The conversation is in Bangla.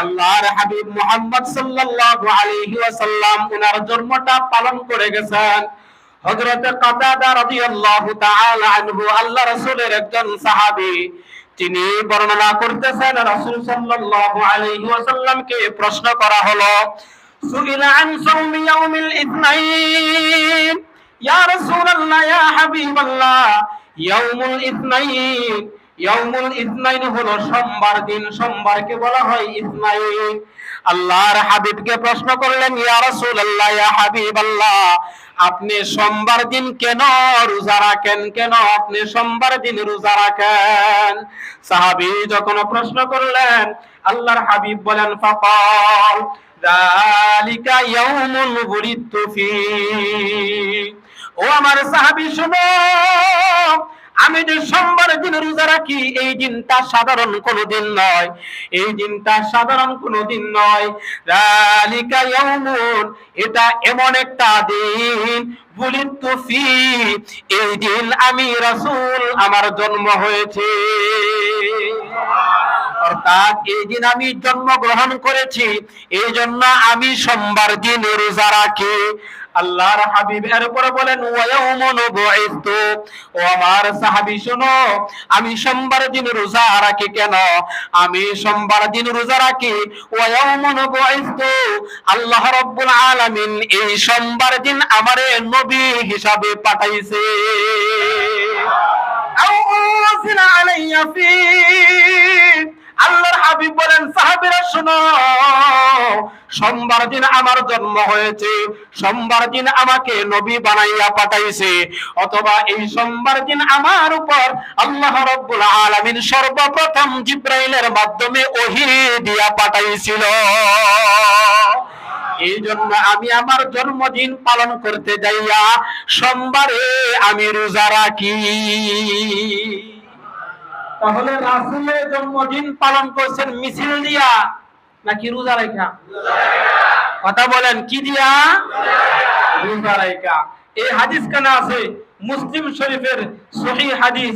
আল্লাহর হাবিব মুহাম্মদ সাল্লাল্লাহু আলাইহি ওয়াসাল্লাম উনার জন্মটা পালন করে গেছেন। হযরতে কাতাদা রাদিয়াল্লাহু তাআলা আনহু, আল্লাহ রাসূলের একজন সাহাবী। তিনি বর্ণনা করতেছেন, রাসূল সাল্লাল্লাহু আলাইহি ওয়াসাল্লামকে প্রশ্ন করা হলো, সুইলা আন সাওমি ইয়াউমিল ইসনাইন? ইয়া রাসূলুল্লাহ, ইয়া হাবিবাল্লাহ। ইয়াউমুল ইসনাইন ইয়াউমুল ইসনাইন হলো সোমবার দিন, সোমবারকে বলা হয় ইসনাইন। আল্লাহর হাবিবকে প্রশ্ন করলেন, ইয়া রাসূলুল্লাহ, ইয়া হাবিবাল্লাহ, আপনি সোমবার দিন কেন রোজা রাখেন? কেন আপনি সোমবার দিন রোজা রাখেন? সাহাবী যখন প্রশ্ন করলেন, আল্লাহর হাবিব বলেন, ফাকাল, যালিকা ইয়াউমুল বুলিদতু ফী। ও আমার সাহাবি, শুনো। আমি যে সোমবার দিন রোজা রাখি, এই দিনটা সাধারণ কোনো দিন নয়। এই দিনটা সাধারণ কোনো দিন নয় রালিকা এটা এমন একটা দিন। বুলিত ফি এই দিন আমি রাসূল আমার জন্ম হয়েছে। অর্থাৎ এই দিন আমি করেছি এই জন্য আমি সোমবার দিন রোজা রাখি। আল্লাহর হাবিব এরপরে বলেন আমার সাহাবী, শুনো, আমি সোমবার দিন রোজা রাখি কেন? আমি সোমবার দিন রোজা রাখি আল্লাহ রাব্বুল আলামিন এই সোমবার দিন আমারে নবী হিসাবে পাঠাইছে। আলাইয়া ফি সোমবার দিন আমার জন্ম হয়েছে, সোমবার দিন আমাকে নবী বানাইয়া পাঠাইছে। অথবা এই সোমবার দিন আমার উপর আল্লাহ রব্বুল আলামিন সর্বপ্রথম জিব্রাইলের মাধ্যমে ওহী দিয়া পাঠাইছিল। এই জন্য আমি আমার জন্মদিন পালন করতে যাইয়া সোমবারে আমি রোজা রাখি। তাহলে রাসূলের জন্মদিন পালন করছেন মিছিল দিয়া নাকি রোজা রাখা কথা বলেন, কি দিয়া? রোজা রাখা এই হাদিস কেন আছে, মুসলিম শরীফের সহি হাদিস।